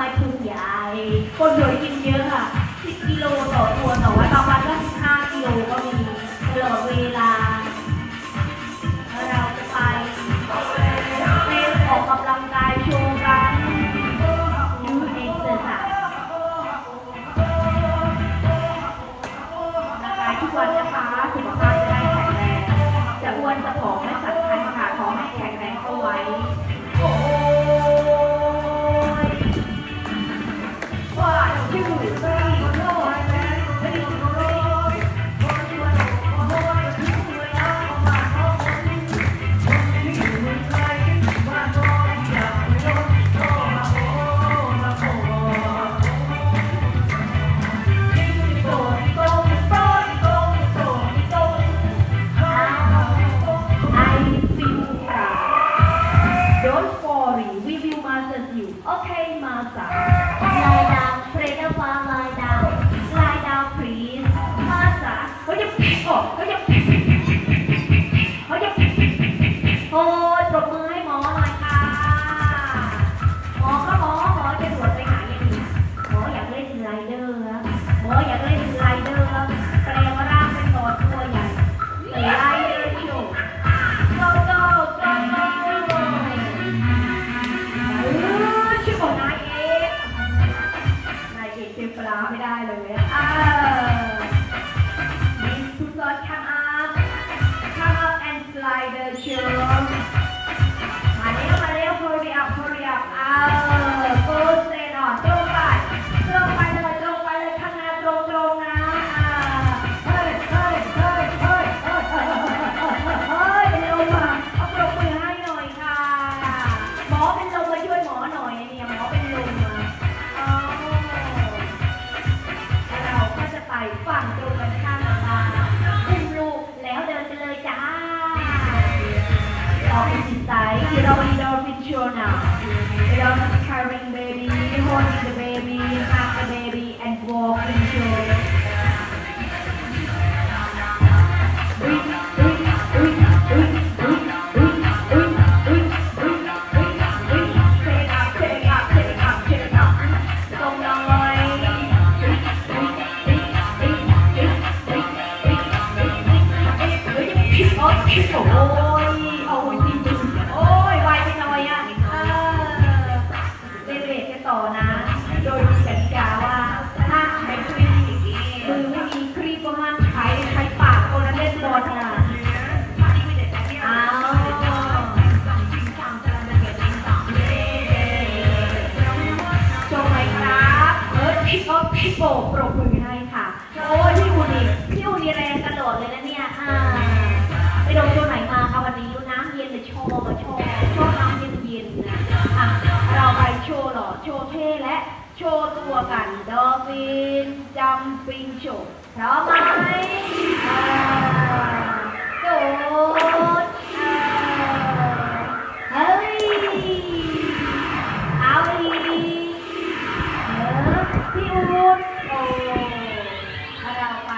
ไม้พุงใหญ่คนโดยกินเยอะค่ะ 10 กิโลต่อตัว โอ้ยเอาโอ้ยจริโอ้ยไวไปหน่อยอะเอเรเรีต่อนะ โดยมีกติกาว่าถ้าใช้ครีมมือไม่มีครีมก็ห้ามใช้ใช้ปากก็แล้วเล่นบอนะอ้าวจบไหครับเออพี่ป๊อปพี่โป่ปรบมือ ชว์ตัวกันดอฟินจัมปิ้งโชว์พร้อมไหมโดดเฮ้ยอาอีเออพูดโอ้เราไป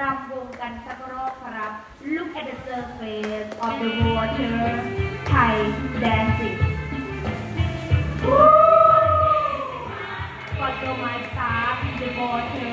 รำวงกันสกอรับ Look at the surface of the water Thai dancing Woo! watching.